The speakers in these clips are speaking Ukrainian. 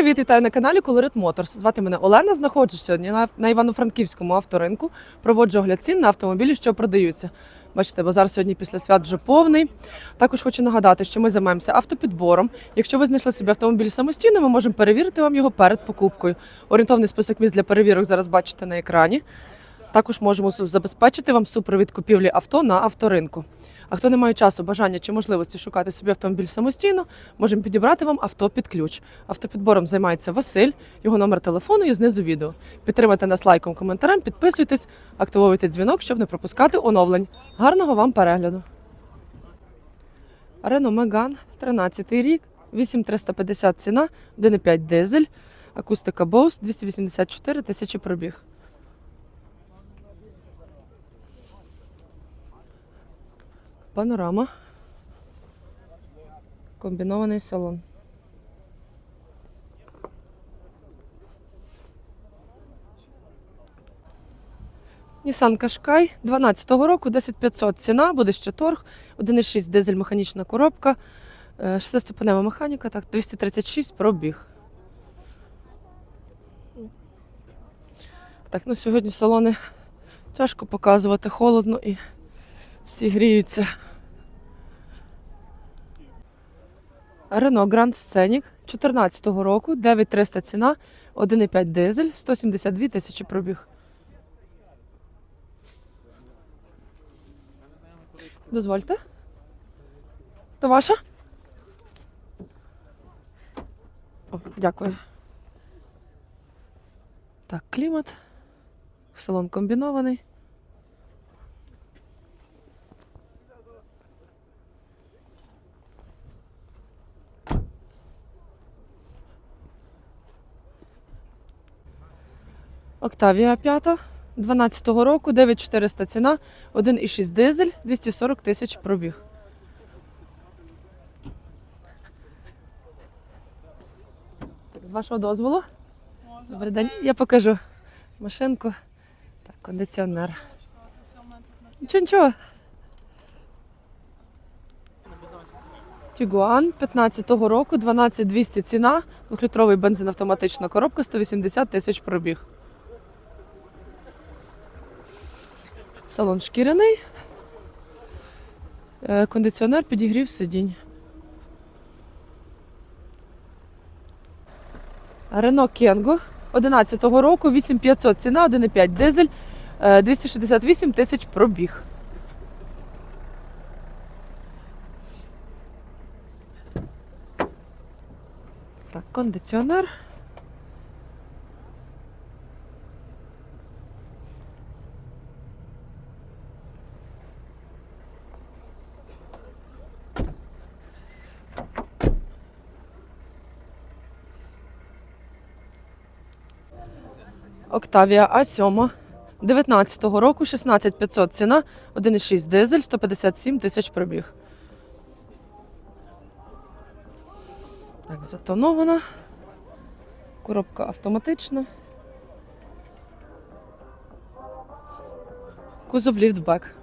привіт! Вітаю на каналі Colorit Motors. Звати мене Олена. Знаходжусь сьогодні на, Івано-Франківському авторинку. Проводжу огляд цін на автомобілі, що продаються. Бачите, базар сьогодні після свят вже повний. Також хочу нагадати, що ми займаємося автопідбором. Якщо ви знайшли собі автомобіль самостійно, ми можемо перевірити вам його перед покупкою. Орієнтовний список місць для перевірок зараз бачите на екрані. Також можемо забезпечити вам супровід купівлі авто на авторинку. А хто не має часу, бажання чи можливості шукати собі автомобіль самостійно, можемо підібрати вам авто під ключ. Автопідбором займається Василь, його номер телефону є знизу відео. Підтримайте нас лайком, коментарем, підписуйтесь, активовуйте дзвінок, щоб не пропускати оновлень. Гарного вам перегляду. Рено Меган, 13 рік, 8350 ціна, 1,5 дизель, акустика Bose, 284 тисячі пробіг. Панорама. Комбінований салон. Nissan Qashqai 12-го року, 10500 ціна, буде ще торг, 1,6 дизель механічна коробка, 6-ступенева механіка, так, 236 пробіг. Так, ну сьогодні салони тяжко показувати, холодно і всі гріються. Renault Grand Scenic 14-го року, 9300 ціна, 1,5 дизель, 172 тисячі пробіг. Дозвольте. То ваша? О, дякую. Так, клімат. Салон комбінований. Октавія 5, 12-го року, 9400 ціна, 1,6 дизель, 240 тисяч пробіг. Так, з вашого дозволу? Добрий день. Я покажу машинку. Так, кондиціонер. Нічого, нічого. Тігуан 15-го року, 12200 ціна, 2-літровий бензин автоматична коробка, 180 тисяч пробіг. Салон шкіряний. Е, Кондиціонер підігрів сидінь. Рено Кенго 11-го року, 8500 ціна, 1,5 дизель, е, 268 тисяч пробіг. Так, кондиціонер. Октавія А7 19-го року, 16500 ціна, 1,6 дизель, 157 тисяч пробіг. Так, затонована. Коробка автоматична. Кузов ліфтбек.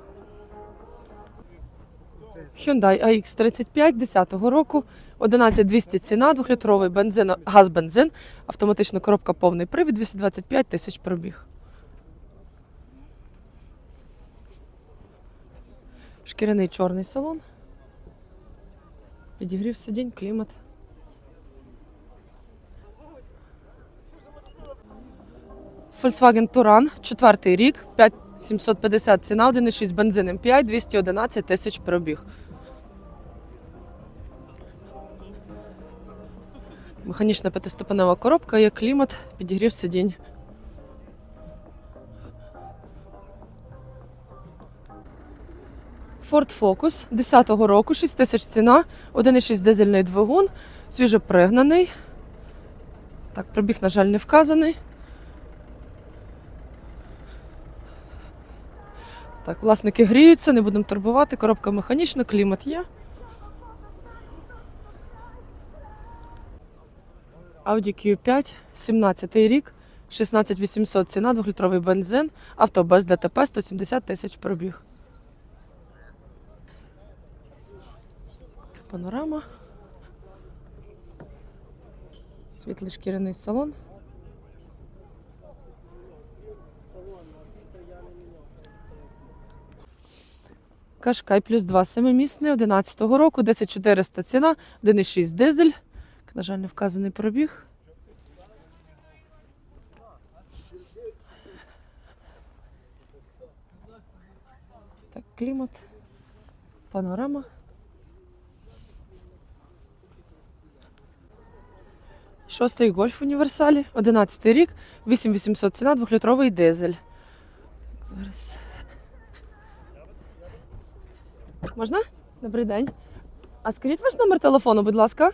Hyundai AX35 10-го року, 11200 ціна, 2-літровий бензин, газ-бензин, автоматична коробка повний привід, 225 тисяч пробіг. Шкіряний чорний салон. Підігрів сидінь, клімат. Volkswagen Touran, четвертий рік, 5750 ціна, 1,6 бензин М5, 211 тисяч пробіг. Механічна п'ятиступенева коробка, є клімат, підігрів сидінь. Ford Focus 10-го року, 6 тисяч ціна, 1,6 дизельний двигун, свіжопригнаний. Так, пробіг, на жаль, не вказаний. Так, власники гріються, не будемо турбувати. Коробка механічна, клімат є. Audi Q5, 17 рік, 16800 ціна, 2-літровий бензин, авто без ДТП, 170 тисяч пробіг. Панорама. Світлий шкіряний салон. Кашкай плюс 2 семимісний 11-го року, 10400 ціна, 1,6 дизель. На жаль, не вказаний пробіг. Так, клімат, панорама. Шостий гольф в універсалі, 11 рік, 8800 ціна, 2-літровий дизель. Так, зараз. Можна? Добрий день. А скажіть ваш номер телефону, будь ласка.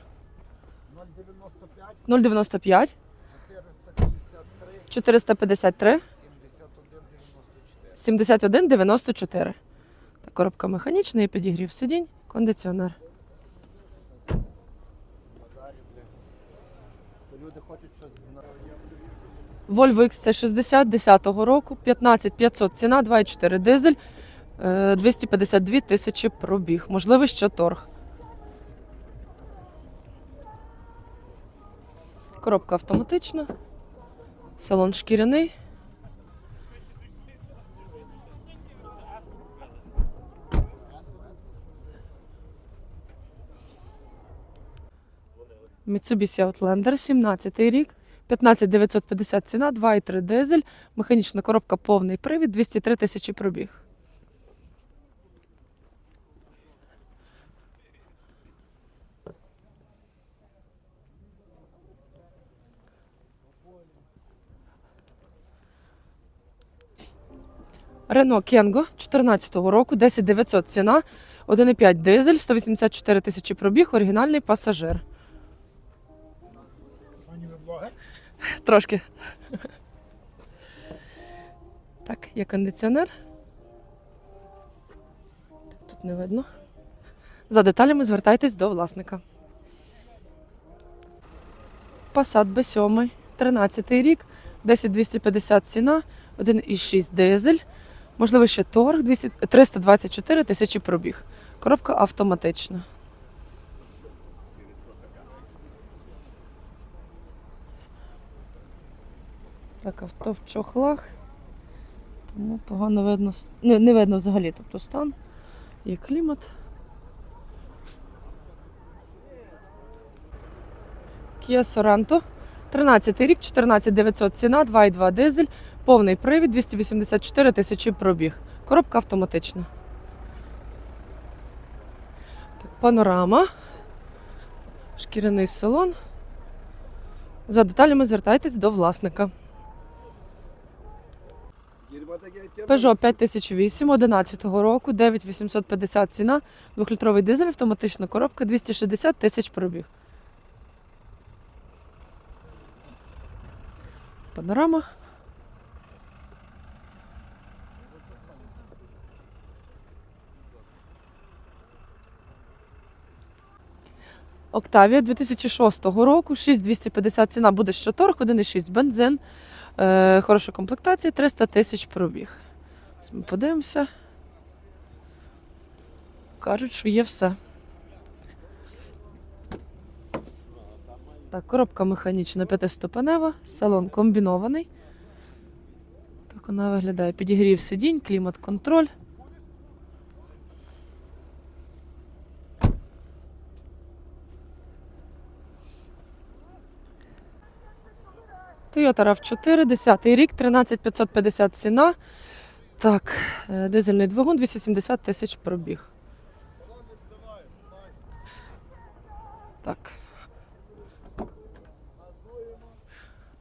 095 095 453 453 71 71 94. 94. Та коробка механічна і підігрів сидінь, кондиціонер. Volvo XC60 10-го року, 15500 ціна, 2,4 дизель, е, 252 тисячі пробіг. Можливо, ще торг. Коробка автоматична. Салон шкіряний. Mitsubishi Outlander, 17 рік. 15950 ціна, 2,3 дизель, механічна коробка повний привід, 203 тисячі пробіг. Рено Кенго 14 року, 10900 ціна, 1,5 дизель, 184 тисячі пробіг, оригінальний пасажир. Трошки. Так, є кондиціонер. Тут не видно. За деталями звертайтесь до власника. Passat B7, 13 рік, 10250 ціна, 1,6 дизель. Можливо, ще торг 200 324 тисячі пробіг. Коробка автоматична. Так, авто в чохлах. Тому погано видно. Не, не видно взагалі, тобто стан. Є клімат. Kia Sorento. 13 рік, 14900 ціна, 2,2 дизель, повний привід, 284 тисячі пробіг. Коробка автоматична. Так, панорама. Шкіряний салон. За деталями звертайтесь до власника. Peugeot 5008 11 року, 9850 ціна, 2-літровий дизель, автоматична коробка, 260 тисяч пробіг. Панорама. Октавія 2006 року, 6250 ціна буде ще торг, 1,6 бензин. Е, хороша комплектація, 300 тисяч пробіг. Ми подивимося. Кажуть, що є все. Так, коробка механічна п'ятиступенева, салон комбінований. Так вона виглядає. Підігрів сидінь, клімат-контроль. Toyota RAV4, 10 рік, 13550 ціна. Так, е, дизельний двигун, 270 тисяч пробіг. Так. Так,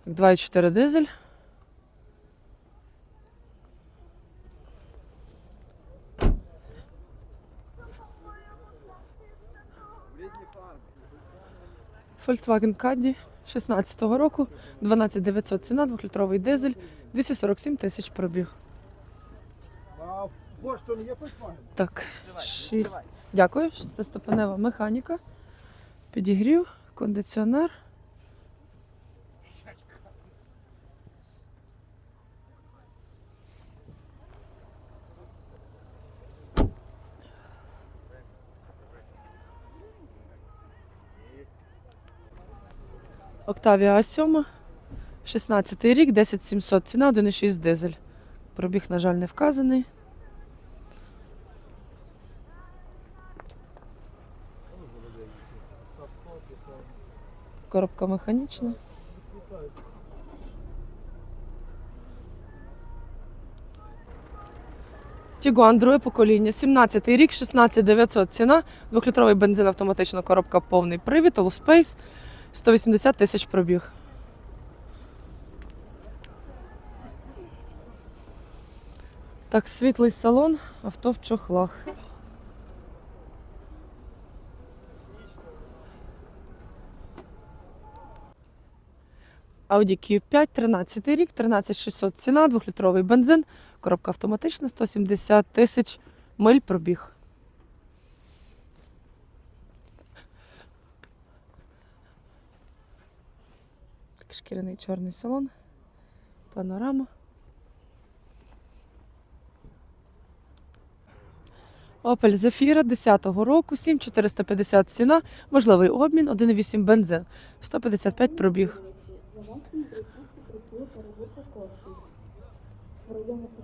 2,4 дизель. Volkswagen Caddy 16-го року, 12900 ціна, 2-літровий дизель, 247 тисяч пробіг. Так, шість. Дякую. Шестиступенева механіка. Підігрів, кондиціонер. Октавія А7, 16 рік, 10700 ціна, 1,6 дизель. Пробіг, на жаль, не вказаний. Коробка механічна. Тігуан, друге покоління, 17 рік, 16900 ціна, двохлітровий бензин, автоматична коробка, повний привід, Allspace, 180 тисяч пробіг. Так, світлий салон, авто в чохлах. Audi Q5, 13 рік, 13600 ціна, двохлітровий бензин, коробка автоматична, 170 тисяч миль пробіг. Шкіряний чорний салон, панорама. Opel Zafira 10-го року, 7450 ціна, можливий обмін, 1,8 бензин, 155 пробіг.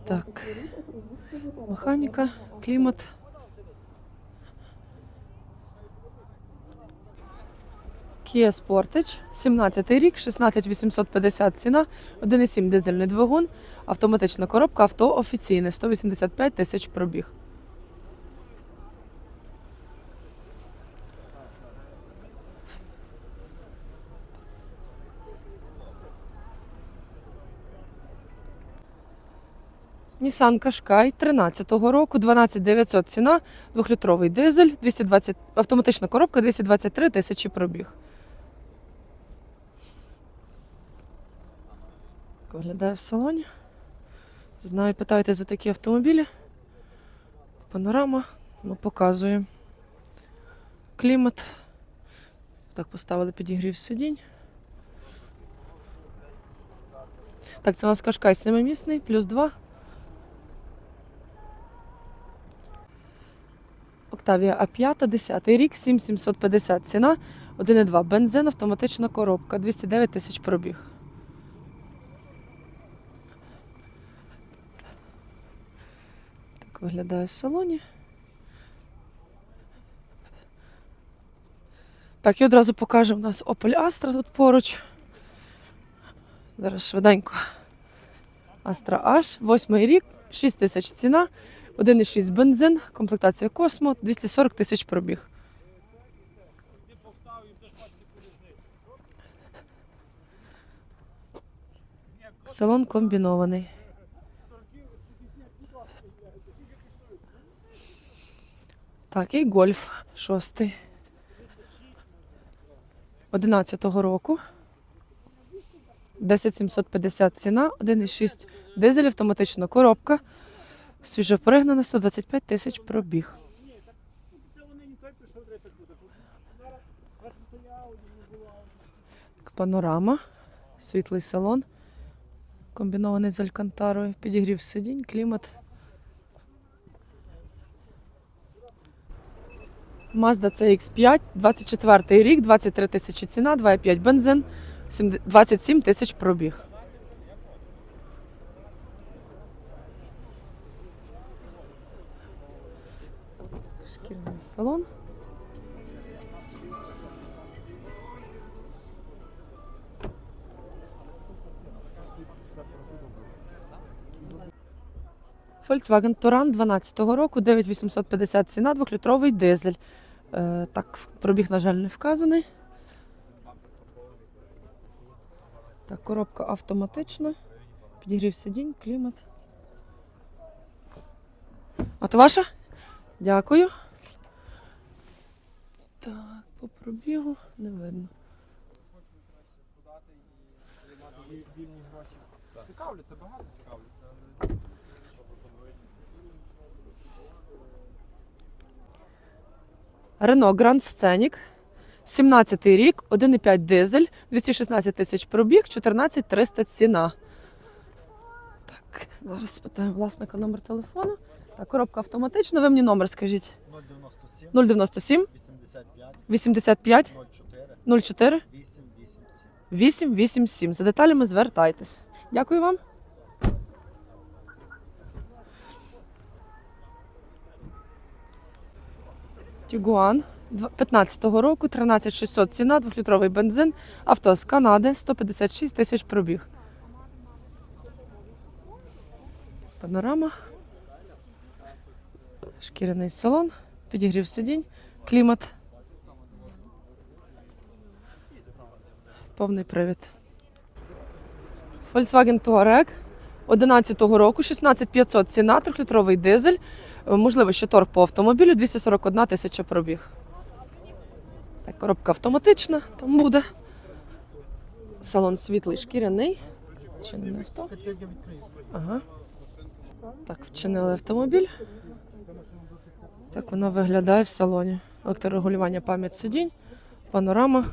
Так. Механіка, клімат. Kia Sportage, 17 рік, 16850 ціна, 1,7 дизельний двигун, автоматична коробка, авто офіційне, 185 тисяч пробіг. Nissan Qashqai 13-го року, 12900 ціна, 2-літровий дизель, 220, автоматична коробка, 223 тисячі пробіг. Так Виглядає в салоні. Знаю, питаєте за такі автомобілі. Панорама, ну, показую. Клімат. Так, поставили підігрів сидінь. Так, це у нас Qashqai семимісний, плюс 2. Октавія А5, 10 рік, 7750 ціна, 1,2 бензин, автоматична коробка, 209 тисяч пробіг. Так виглядає в салоні. Так, і одразу покажу, у нас Opel Astra тут поруч. Зараз швиденько. Astra H, 8 рік, 6 тисяч ціна, 1,6 бензин, комплектація Космо, 240 тисяч пробіг. Салон комбінований. Так, і гольф шостий. 11-го року. 10750 ціна, 1,6 дизель, автоматична коробка. Свіжо перегнана, 125 тисяч пробіг. Так, Панорама, світлий салон, комбінований з алькантарою, підігрів сидінь, клімат. Mazda CX5, 24 рік, 23 тисячі ціна, 2,5 бензин, 7 27 тисяч пробіг. Шкільний салон. Volkswagen Touran 12-го року, 9850 ціна, 2-літровий дизель. Е, так, пробіг, на жаль, не вказаний. Так, коробка автоматична. Підігрів сидінь, клімат. А то ваша? Дякую. Так, по пробігу не видно. Цікавляться, багато цікавляться. Renault Grand Scenic. 17 рік, 1,5 дизель, 216 тисяч пробіг, 14 300 ціна. Так, зараз спитаємо власника номер телефону. Так, коробка автоматична. Ви мені номер скажіть. 097 097 85 85 04 04 887. 887. За деталями звертайтесь. Дякую вам. Тігуан 15-го року, 13600 ціна, 2-літровий бензин, авто з Канади, 156 тисяч пробіг. Панорама. Шкіряний салон, підігрів сидінь, клімат. Повний привід. Volkswagen Touareg 11-го року, 16500 ціна, 3-літровий дизель. Можливо, ще торг по автомобілю, 241 тисяча пробіг. Так, коробка автоматична, там буде. Салон світлий шкіряний. Чинене авто. Ага. Так, вчинили автомобіль. Так воно виглядає в салоні. Електрорегулювання пам'ять сидінь, панорама.